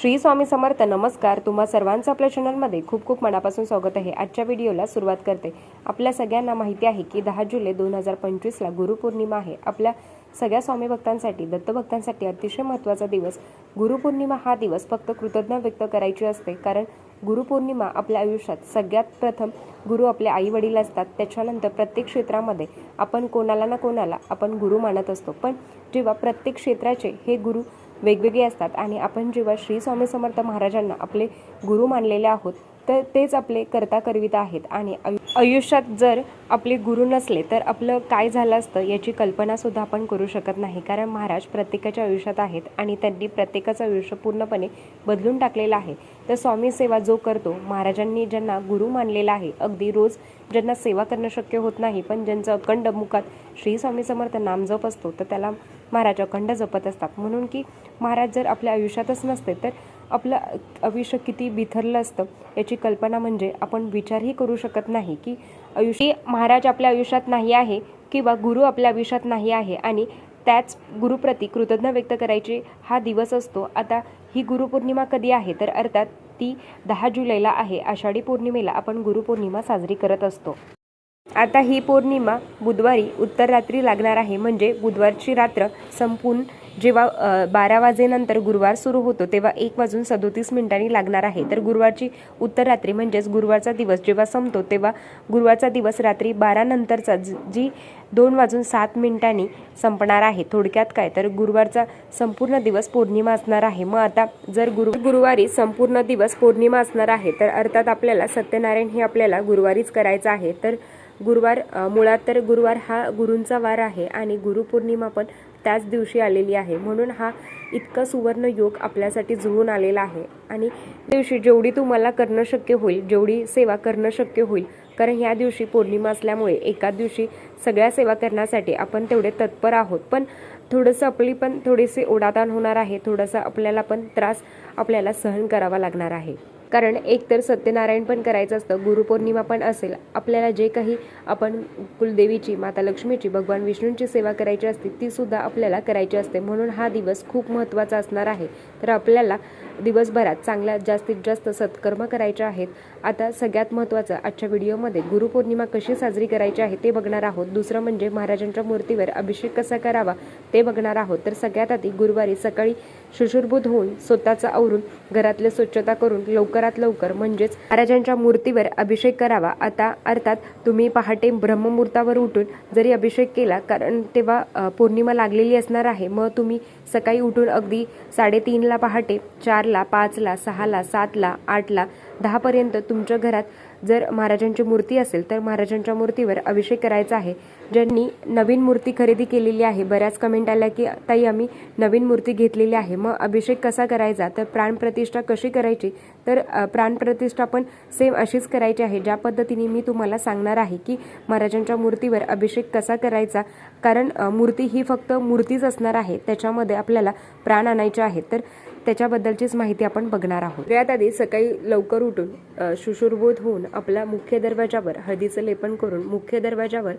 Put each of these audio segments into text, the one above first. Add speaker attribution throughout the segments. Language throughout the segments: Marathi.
Speaker 1: श्री स्वामी समर्थ नमस्कार. तुम्हा सर्वांचं आपल्या चॅनलमध्ये खूप खूप मनापासून स्वागत आहे. आजच्या व्हिडिओला सुरुवात करते. आपल्या सगळ्यांना माहिती आहे की दहा जुलै दोन हजार पंचवीसला गुरुपौर्णिमा आहे. आपल्या सगळ्या स्वामी भक्तांसाठी दत्तभक्तांसाठी अतिशय महत्त्वाचा दिवस. गुरुपौर्णिमा हा दिवस फक्त कृतज्ञ व्यक्त करायची असते. कारण गुरुपौर्णिमा आपल्या आयुष्यात सगळ्यात प्रथम गुरु आपले आई वडील असतात. त्याच्यानंतर प्रत्येक क्षेत्रामध्ये आपण कोणाला ना कोणाला आपण गुरु मानत असतो. पण जेव्हा प्रत्येक क्षेत्राचे हे गुरु वेगवेगळे असतात. आणि आपण जेव्हा श्री स्वामी समर्थ महाराजांना आपले गुरु मानलेले आहोत तर तेच आपले करता करविता आहेत. आणि आयु आयुष्यात जर आपले गुरु नसले तर आपलं काय झालं असतं याची कल्पनासुद्धा आपण करू शकत नाही. कारण महाराज प्रत्येकाच्या आयुष्यात आहेत आणि त्यांनी प्रत्येकाचं आयुष्य पूर्णपणे बदलून टाकलेलं आहे. तर स्वामी सेवा जो करतो महाराजांनी ज्यांना गुरु मानलेला आहे अगदी रोज ज्यांना सेवा करणं शक्य होत नाही पण ज्यांचं अखंड मुखात श्री स्वामी समर्थ नाम जप असतो तर त्याला महाराज अखंड जपत असतात. म्हणून की महाराज जर आपल्या आयुष्यातच नसते तर आपलं आयुष्य किती बिथरलं असतं याची कल्पना म्हणजे आपण विचारही करू शकत नाही की आयुष्य महाराज आपल्या आयुष्यात नाही आहे किंवा गुरु आपल्या आयुष्यात नाही आहे आणि त्याच गुरुप्रती कृतज्ञ व्यक्त करायचे हा दिवस असतो. आता ही गुरुपौर्णिमा कधी आहे? तर अर्थात ती दहा जुलैला आहे. आषाढी पौर्णिमेला आपण गुरुपौर्णिमा साजरी करत असतो. आता ही पौर्णिमा बुधवारी उत्तर रात्री लागणार आहे. म्हणजे बुधवारची रात्र संपून जेव्हा बारा वाजेनंतर गुरुवार सुरू होतो तेव्हा एक वाजून सदोतीस मिनिटांनी लागणार आहे. तर गुरुवारची उत्तर रात्री म्हणजेच गुरुवारचा दिवस जेव्हा संपतो तेव्हा गुरुवारचा दिवस रात्री बारा नंतरचा जी दोन वाजून सात मिनिटांनी संपणार आहे. थोडक्यात काय? तर गुरुवारचा संपूर्ण दिवस पौर्णिमा असणार आहे. मग आता जर गुरु गुरुवारी संपूर्ण दिवस पौर्णिमा असणार आहे तर अर्थात आपल्याला सत्यनारायण हे आपल्याला गुरुवारीच करायचं आहे. तर गुरुवार मुळात तर गुरुवार हा गुरूंचा वार आहे आणि गुरुपौर्णिमा पण त्याच दिवशी आलेली आहे. म्हणून हा इतका सुवर्ण योग आपल्यासाठी जुळून आलेला आहे. आणि त्या दिवशी जेवढी तुम्हाला करणं शक्य होईल जेवढी सेवा करणं शक्य होईल कारण ह्या दिवशी पौर्णिमा असल्यामुळे एका दिवशी सगळ्या सेवा करण्यासाठी आपण तेवढे तत्पर आहोत. पण थोडंसं आपली पण थोडीशी ओढाताण होणार आहे थोडासा आपल्याला पण त्रास आपल्याला सहन करावा लागणार आहे. कारण एक तर सत्यनारायण पण करायचं असतं गुरुपौर्णिमा पण असेल. आपल्याला जे काही आपण कुलदेवीची माता लक्ष्मीची भगवान विष्णूंची सेवा करायची असते ती सुद्धा आपल्याला करायची असते. म्हणून हा दिवस खूप महत्त्वाचा असणार आहे. तर आपल्याला दिवसभरात चांगल्या जास्तीत जास्त सत्कर्म करायचे आहेत. आता सगळ्यात महत्त्वाचं आजच्या व्हिडिओमध्ये गुरुपौर्णिमा कशी साजरी करायची आहे ते बघणार आहोत. दुसरं म्हणजे महाराजांच्या मूर्तीवर अभिषेक कसा करावा ते बघणार आहोत. तर सगळ्यात आधी गुरुवारी सकाळी शुशुरभूत होऊन स्वतःचं आवरून घरातले स्वच्छता करून लवकरात लवकर म्हणजेच महाराजांच्या मूर्तीवर अभिषेक करावा. आता अर्थात तुम्ही पहाटे ब्रह्ममुहूर्तावर उठून जरी अभिषेक केला कारण तेव्हा पौर्णिमा लागलेली असणार आहे. मग तुम्ही सकाळी उठून अगदी साडेतीनला पहाटे चारला पाचला सहाला सातला आठला दहापर्यंत तुमच्या घरात जर महाराजांची मूर्ती असेल तर महाराजांच्या मूर्तीवर अभिषेक करायचा आहे. ज्यांनी नवीन मूर्ती खरेदी केलेली आहे बऱ्याच कमेंट आल्या की ताई आम्ही नवीन मूर्ती घेतलेली आहे. मग अभिषेक कसा करायचा? तर प्राणप्रतिष्ठा कशी करायची? तर प्राणप्रतिष्ठा पण सेम अशीच करायची आहे. ज्या पद्धतीने मी तुम्हाला सांगणार आहे की महाराजांच्या मूर्तीवर अभिषेक कसा करायचा? कारण मूर्ती ही फक्त मूर्तीच असणार आहे. त्याच्यामध्ये आपल्याला प्राण आणायचे आहेत. तर त्याच्याबद्दलचीच माहिती आपण बघणार आहोत. सगळ्यात आधी सकाळी लवकर उठून अ, शुशुरभूत होऊन आपल्या मुख्य दरवाजावर हळदीचं लेपन करून मुख्य दरवाजावर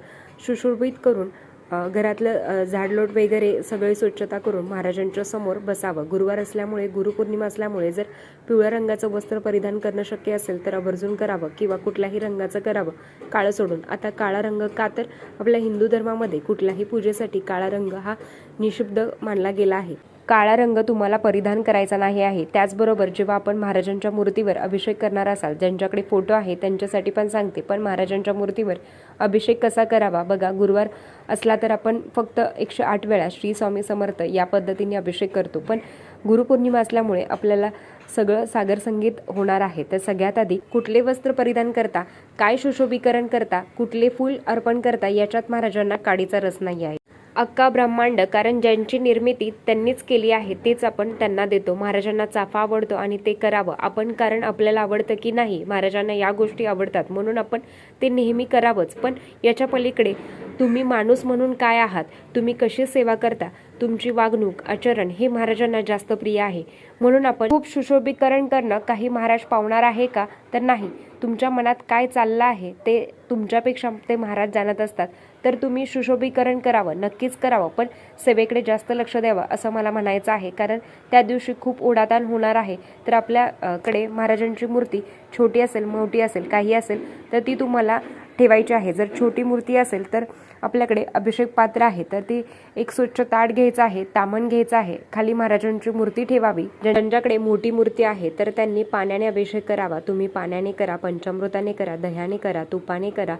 Speaker 1: शुशुरभूत करून घरातलं झाडलोट वगैरे सगळी स्वच्छता करून महाराजांच्या समोर बसावं. गुरुवार असल्यामुळे गुरुपौर्णिमा असल्यामुळे जर पिवळ्या रंगाचं वस्त्र परिधान करणं शक्य असेल तर आवर्जून करावं किंवा कुठल्याही रंगाचं करावं काळं सोडून. आता काळा रंग का तर आपल्या हिंदू धर्मामध्ये कुठल्याही पूजेसाठी काळा रंग हा निशुब्ध मानला गेला आहे. काळा रंग तुम्हाला परिधान करायचा नाही आहे. त्याचबरोबर जेव्हा आपण महाराजांच्या मूर्तीवर अभिषेक करणार असाल ज्यांच्याकडे फोटो आहे त्यांच्यासाठी पण सांगते. पण महाराजांच्या मूर्तीवर अभिषेक कसा करावा? बघा गुरुवार असला तर आपण फक्त एकशे आठ वेळा श्री स्वामी समर्थ या पद्धतीने अभिषेक करतो. पण गुरुपौर्णिमा असल्यामुळे आपल्याला सगळं सागर संगीत होणार आहे. तर सगळ्यात आधी कुठले वस्त्र परिधान करता काय सुशोभीकरण करता कुठले फूल अर्पण करता याच्यात महाराजांना काडीचा रस नाही आहे. अक्का ब्रह्मांड कारण ज्यांची निर्मिती त्यांनीच केली आहे तेच आपण त्यांना देतो. महाराजांना चाफा आवडतो आणि ते करावं. आपण कारण आपल्याला आवडतं की नाही महाराजांना या गोष्टी आवडतात. म्हणून आपण ते नेहमी करावंच. पण याच्या पलीकडे तुम्ही माणूस म्हणून काय आहात? तुम्ही कशी सेवा करता? तुमची वागणूक आचरण हे महाराजांना जास्त प्रिय आहे. म्हणून आपण खूप सुशोभीकरण करणं काही महाराज पावणार आहे का? तर नाही. तुमच्या मनात काय चाललं आहे ते तुमच्यापेक्षा ते महाराज जाणत असतात. तर तुम्ही सुशोभीकरण करावं नक्कीच करावं पण सेवेकडे जास्त लक्ष द्यावं असं मला म्हणायचं आहे. कारण त्या दिवशी खूप ओढाताण होणार आहे. तर आपल्याकडे महाराजांची मूर्ती छोटी असेल मोठी असेल काही असेल तर ती तुम्हाला ठेवायची आहे. जर छोटी मूर्ती असेल तर आपल्याकडे अभिषेक पात्र आहे. तर ती एक स्वच्छ ताट घ्यायचं आहे तामण घ्यायचं आहे. खाली महाराजांची मूर्ती ठेवावी. ज्यांच्याकडे मोठी मूर्ती आहे तर त्यांनी पाण्याने अभिषेक करावा. तुम्ही पाण्याने करा पंचामृताने करा दह्याने करा तुपाने करा.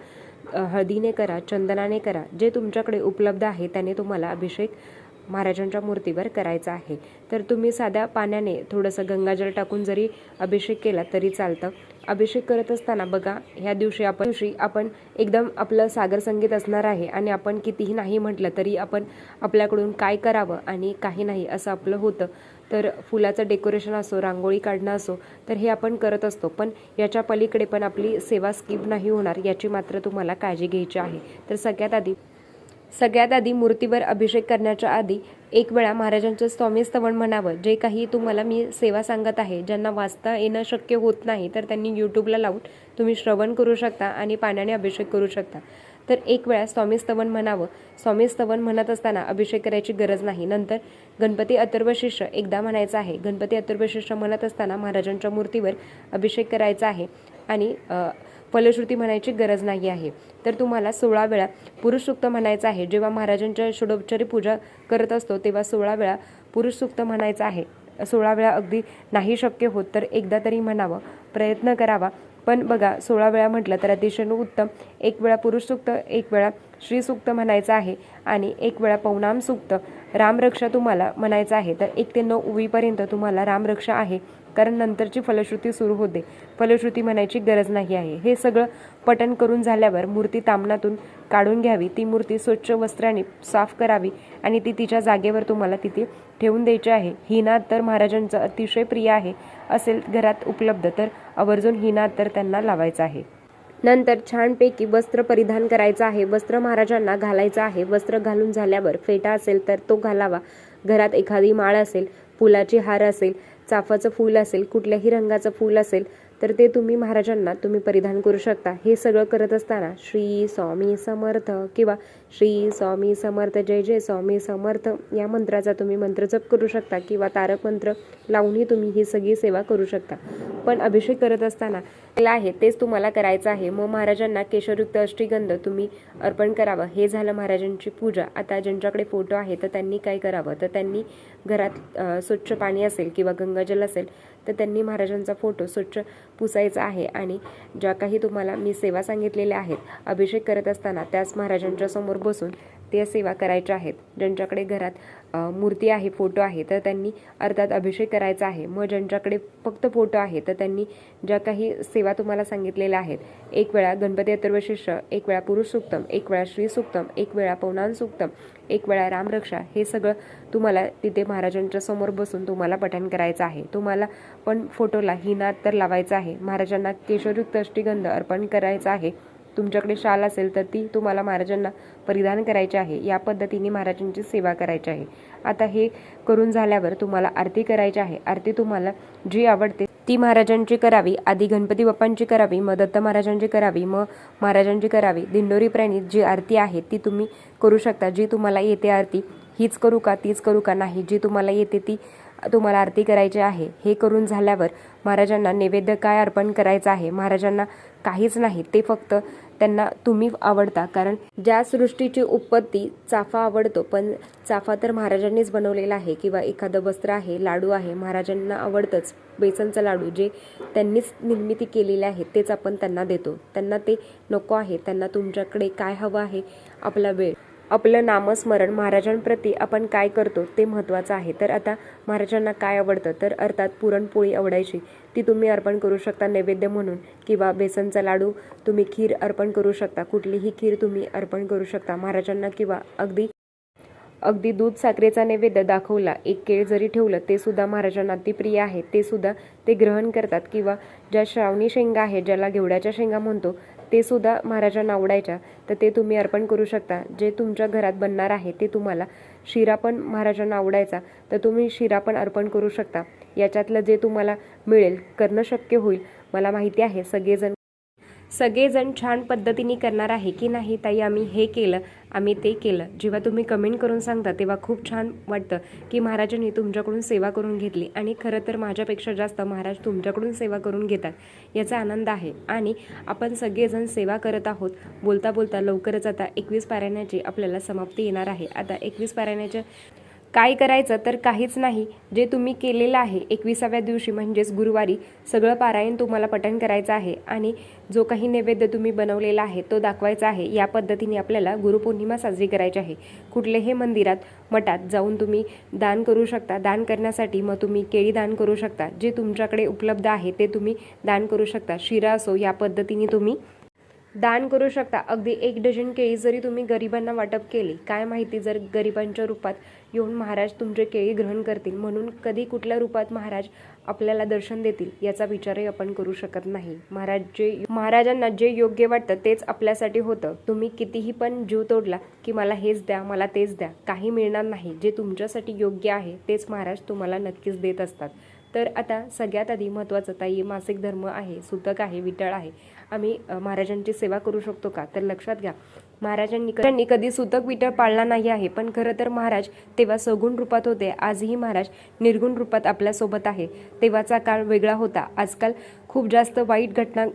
Speaker 1: हळदीने करा चंदनाने करा जे तुमच्याकडे उपलब्ध आहे त्याने तुम्हाला अभिषेक महाराजांच्या मूर्तीवर करायचा आहे. तर तुम्ही साध्या पाण्याने थोडंसं गंगाजल टाकून जरी अभिषेक केला तरी चालतं. अभिषेक करत असताना बघा ह्या दिवशी आपण दिवशी आपण एकदम आपलं सागर संगीत असणार आहे आणि आपण कितीही नाही म्हटलं तरी आपण आपल्याकडून काय करावं आणि काही नाही असं आपलं होतं. तर फुलाचं डेकोरेशन असो रांगोळी काढणं असो तर हे आपण करत असतो. पण याच्या पलीकडे पण आपली सेवा स्किप नाही होणार याची मात्र तुम्हाला काळजी घ्यायची आहे. तर सगळ्यात आधी सगळ्यात आधी मूर्तीवर अभिषेक करण्याच्या आधी एक वेळा महाराजांचं स्वामी स्तवन म्हणावं. जे काही तुम्हाला मी सेवा सांगत आहे ज्यांना वाचता येणं शक्य होत नाही तर त्यांनी यूट्यूबला लावून तुम्ही श्रवण करू शकता आणि पाण्याने अभिषेक करू शकता. तर एक वेळा स्वामी स्तवन म्हणावं. स्वामी स्तवन म्हणत असताना अभिषेक करायची गरज नाही. नंतर गणपती अथर्वशिष्य एकदा म्हणायचं आहे. गणपती अथर्वशिष्य म्हणत असताना महाराजांच्या मूर्तीवर अभिषेक करायचा आहे आणि फलश्रुती म्हणायची गरज नाही आहे. तर तुम्हाला सोळा वेळा पुरुष सूक्त म्हणायचं आहे. जेव्हा महाराजांच्या षोडोपचारी पूजा करत असतो तेव्हा सोळा वेळा पुरुष सूक्त म्हणायचं आहे. सोळा वेळा अगदी नाही शक्य होत तर एकदा तरी म्हणावं. प्रयत्न करावा. पण बघा सोळा वेळा म्हटलं तर अतिशय उत्तम. एक वेळा पुरुष सुक्त एक वेळा श्रीसूक्त म्हणायचं आहे आणि एक वेळा पौनाम सूक्त. रामरक्षा तुम्हाला म्हणायचं आहे. तर एक ते नऊ उवीपर्यंत तुम्हाला रामरक्षा आहे. कारण नंतरची फलश्रुती सुरू होते. फलश्रुती म्हणायची गरज नाही आहे. हे सगळं पटण करून झाल्यावर मूर्ती तामणातून काढून घ्यावी. ती मूर्ती स्वच्छ वस्त्राने साफ करावी आणि ती तिच्या जागेवर तुम्हाला तिथे ठेवून द्यायची आहे. हिना तर महाराजांचं अतिशय प्रिय आहे असेल घरात उपलब्ध तर आवर्जून हिना तर त्यांना लावायचं आहे. नंतर छानपैकी वस्त्र परिधान करायचं आहे. वस्त्र महाराजांना घालायचं आहे. वस्त्र घालून झाल्यावर फेटा असेल तर तो घालावा. घरात एखादी माळ असेल फुलाची हार असेल चाफाचं फूल असेल कुठल्याही रंगाचं फूल असेल तर ते तुम्ही महाराजांना तुम्ही परिधान करू शकता. हे सगळं करत असताना श्री स्वामी समर्थ किंवा श्री स्वामी समर्थ जय जय स्वामी समर्थ या मंत्राचा तुम्ही मंत्र जप करू शकता किंवा तारक मंत्र लावूनही तुम्ही ही सगळी सेवा करू शकता. पण अभिषेक करत असताना आहे तेच तुम्हाला करायचं आहे. मग महाराजांना केशरयुक्त अष्टीगंध तुम्ही अर्पण करावं. हे झालं महाराजांची पूजा. आता ज्यांच्याकडे फोटो आहे तर त्यांनी काय करावं? तर त्यांनी घरात स्वच्छ पाणी असेल किंवा गंगाजल असेल तर त्यांनी महाराजांचा फोटो स्वच्छ पुसायचा आहे. आणि ज्या काही तुम्हाला मी सेवा सांगितलेल्या आहेत अभिषेक करत असताना त्याच महाराजांच्या समोर बसून त्या सेवा करायच्या आहेत. ज्यांच्याकडे घरात मूर्ती आहे फोटो आहे तर त्यांनी अर्थात अभिषेक करायचा आहे. मग ज्यांच्याकडे फक्त फोटो आहे तर त्यांनी ज्या काही सेवा तुम्हाला सांगितलेल्या आहेत एक वेळा गणपती अथर्वशिष्य एक वेळा पुरुष सुक्तम एक वेळा श्री सुक्तम एक वेळा पौनान सुक्तम एक वेळा रामरक्षा हे सगळं तुम्हाला तिथे महाराजांच्या समोर बसून तुम्हाला पठण करायचं आहे. तुम्हाला पण फोटोला ही नाद तर लावायचा आहे. महाराजांना केशरयुक्त अष्टीगंध अर्पण करायचा आहे. तुमच्याकडे शाल असेल तर ती तुम्हाला महाराजांना परिधान करायची आहे. या पद्धतीने महाराजांची सेवा करायची आहे. आता हे करून झाल्यावर तुम्हाला आरती करायची आहे. आरती तुम्हाला जी आवडते ती महाराजांची करावी. आधी गणपती बाप्पांची करावी मग दत्त महाराजांची करावी मग महाराजांची करावी. दिंडोरी प्रणित जी आरती आहे ती तुम्ही करू शकता. जी तुम्हाला येते आरती हीच करू का तीच करू का नाही जी तुम्हाला येते ती तुम्हाला आरती करायची आहे हे करून झाल्यावर महाराजांना नैवेद्य काय अर्पण करायचं आहे महाराजांना काहीच नाही ते फक्त त्यांना तुम्ही आवडता. कारण ज्या सृष्टीची उत्पत्ती चाफा आवडतो पण चाफा तर महाराजांनीच बनवलेला आहे किंवा एखादं वस्त्र आहे लाडू आहे महाराजांना आवडतंच. बेसनचं लाडू जे त्यांनीच निर्मिती केलेले आहे तेच आपण त्यांना देतो. त्यांना ते नको आहे त्यांना तुमच्याकडे काय हवं आहे आपला वेळ. आपलं नामस्मरण महाराजांप्रती आपण काय करतो ते महत्त्वाचं आहे. तर आता महाराजांना काय आवडतं? तर अर्थात पुरणपोळी आवडायची. ती तुम्ही अर्पण करू शकता नैवेद्य म्हणून किंवा बेसनचा लाडू तुम्ही खीर अर्पण करू शकता. कुठलीही खीर तुम्ही अर्पण करू शकता. महाराजांना किंवा अगदी अगदी दूध साखरेचा नैवेद्य दाखवला एक केळ जरी ठेवलं ते सुद्धा महाराजांना अतिप्रिय आहे. ते सुद्धा ते ग्रहण करतात. किंवा ज्या श्रावणी शेंगा आहे ज्याला घेवड्याच्या शेंगा म्हणतो ते सुद्धा महाराजांना आवडायच्या. तर ते तुम्ही अर्पण करू शकता. जे तुमच्या घरात बनणार आहे ते तुम्हाला शिरा पण महाराजांना आवडायचा. तर तुम्ही शिरा पण अर्पण करू शकता. याच्यातलं जे तुम्हाला मिळेल करणं शक्य होईल. मला माहिती आहे सगळेजण सगळेजण छान पद्धतीने करणार आहे की नाही ताई? आम्ही हे केलं आम्ही ते केलं. जेव्हा तुम्ही कमेंट करून सांगता तेव्हा खूप छान वाटतं की महाराजांनी तुमच्याकडून सेवा करून घेतली. आणि खरं तर माझ्यापेक्षा जास्त महाराज तुमच्याकडून सेवा करून घेतात याचा आनंद आहे. आणि आपण सगळेजण सेवा करत आहोत. बोलता बोलता लवकरच आता एकवीस पारायणाची आपल्याला समाप्ती येणार आहे. आता एकवीस पारायणाच्या काय करायचं तर काहीच नाही. जे तुम्ही केलेलं आहे एकविसाव्या दिवशी म्हणजेच गुरुवारी सगळं पारायण तुम्हाला पठण करायचं आहे आणि जो काही नैवेद्य तुम्ही बनवलेला आहे तो दाखवायचा आहे या पद्धतीने आपल्याला गुरुपौर्णिमा साजरी करायची आहे. कुठल्याही मंदिरात मठात जाऊन तुम्ही दान करू शकता. दान करण्यासाठी मग तुम्ही केळी दान करू शकता. जे तुमच्याकडे उपलब्ध आहे ते तुम्ही दान करू शकता. शिरा असो या पद्धतीने तुम्ही दान करू शकता. अगदी एक डझन केळी जरी तुम्ही गरिबांना वाटप केली काय माहिती जर गरिबांच्या रूपात येऊन महाराज तुमचे केळी ग्रहण करतील. म्हणून कधी कुठल्या रूपात महाराज आपल्याला दर्शन देतील याचा विचारही आपण करू शकत नाही. महाराज जे महाराजांना जे योग्य वाटतं तेच आपल्यासाठी होतं. तुम्ही कितीही पण जीव तोडला की मला हेच द्या मला तेच द्या काही मिळणार नाही. जे तुमच्यासाठी योग्य आहे तेच महाराज तुम्हाला नक्कीच देत असतात. तर आता सगळ्यात आधी महत्त्वाचं ताई मासिक धर्म आहे सुतक आहे विटळ आहे. आम्ही महाराजांची सेवा करू शकतो का? तर लक्षात घ्या. महाराजांनी त्यांनी कधी सुतक विटळ पाळला नाही आहे पण खरं तर महाराज तेव्हा सगुण रूपात होते. आजही महाराज निर्गुण रूपात आपल्यासोबत आहे. तेव्हाचा काळ वेगळा होता. आजकाल खूप जास्त वाईट घटना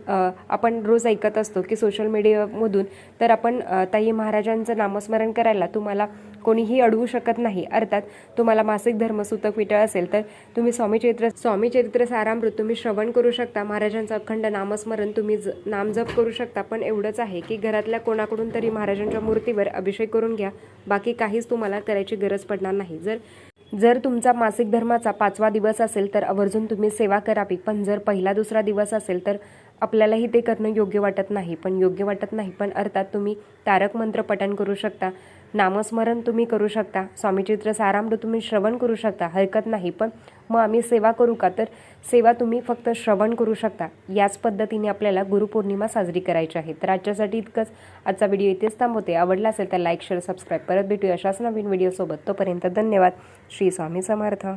Speaker 1: आपण रोज ऐकत असतो की सोशल मीडियामधून तर आपण ताई महाराजांचं नामस्मरण करायला तुम्हाला कोणीही अडवू शकत नाही. अर्थात तुम्हाला मासिक धर्म सुतक विटळ असेल तर तुम्ही स्वामी चरित्र स्वामी चरित्र सारामृत तुम्ही श्रवण करू शकता. महाराजांचं अखंड नामस्मरण तुम्ही ज नामजप करू शकता. पण एवढंच आहे की घरातल्या कोणाकडून तरी महाराजांच्या मूर्तीवर अभिषेक करून घ्या. बाकी काहीच तुम्हाला करायची गरज पडणार नाही. जर जर तुमचा मासिक धर्माचा पाचवा दिवस असेल तर आवर्जून तुम्ही सेवा करावी. पण जर पहिला दुसरा दिवस असेल तर आपल्यालाही ते करणं योग्य वाटत नाही. पण योग्य वाटत नाही. पण अर्थात तुम्ही तारक मंत्र पठण करू शकता. नामस्मरण तुम्ही करू शकता. स्वामीचित्र सारामृत तुम्ही श्रवण करू शकता. हरकत नाही पण मग आम्ही सेवा करू का? तर सेवा तुम्ही फक्त श्रवण करू शकता. याच पद्धतीने आपल्याला गुरुपौर्णिमा साजरी करायची आहे. तर आजच्यासाठी इतकंच. आजचा व्हिडिओ इथेच थांबवते. आवडला असेल तर लाईक शेअर सबस्क्राईब. परत भेटूया अशाच नवीन व्हिडिओसोबत. तोपर्यंत धन्यवाद. श्री स्वामी समर्थ.